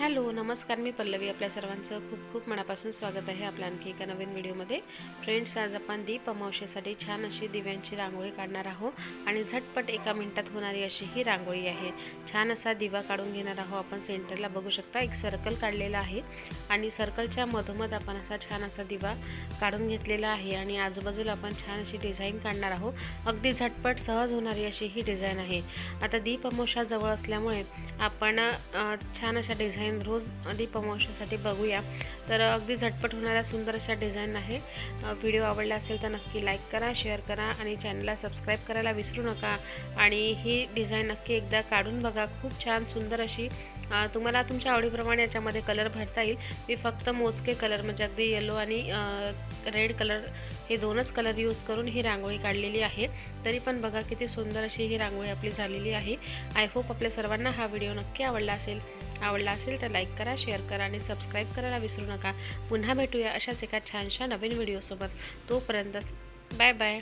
Hello नमस्कार मी पल्लवी आपल्या सर्वांचं खूप खूप मनापासून स्वागत आहे आपल्या आणखी एका नवीन व्हिडिओमध्ये. फ्रेंड्स आज आपण दीप अमावशेसाठी छान अशी दिव्यांची रांगोळी काढणार आहोत आणि झटपट एका मिनिटात होणारी अशी ही रांगोळी आहे. छान असा दिवा काढून घेणार आहोत आपण. सेंटरला बघू शकता एक सर्कल काढलेला आहे आणि सर्कलच्या मधोमध आपण असा छान असा दिवा काढून घेतलेला आहे आणि आजूबाजूला आपण छान अशी डिझाईन काढणार आहोत. अगदी झटपट सहज होणारी अशी ही डिझाईन आहे. आता दीप अमावशा जवळ असल्यामुळे आपण छान अशा डिझाईन रोज दीप बघूया. तर अगदी झटपट होणाऱ्या सुंदर अशा डिझाईन आहे. व्हिडिओ आवडला असेल तर नक्की लाईक करा शेअर करा आणि चॅनलला सबस्क्राईब करायला विसरू नका. आणि ही डिझाईन नक्की एकदा काढून बघा. खूप छान सुंदर अशी तुम्हाला तुमच्या आवडीप्रमाणे याच्यामध्ये कलर भरता येईल. मी फक्त मोजके कलर म्हणजे अगदी येलो आणि रेड कलर हे दोनच कलर यूज करून ही रांगोळी काढलेली आहे. तरी पण बघा किती सुंदर अशी ही रांगोळी आपली झालेली आहे. आय होप आपल्या सर्वांना हा व्हिडिओ नक्की आवडला असेल. आवडला असेल तर लाईक करा शेअर करा आणि सबस्क्राईब करायला विसरू नका. पुन्हा भेटूया अशाच एका छानशा नवीन व्हिडिओसोबत. तोपर्यंत बाय बाय.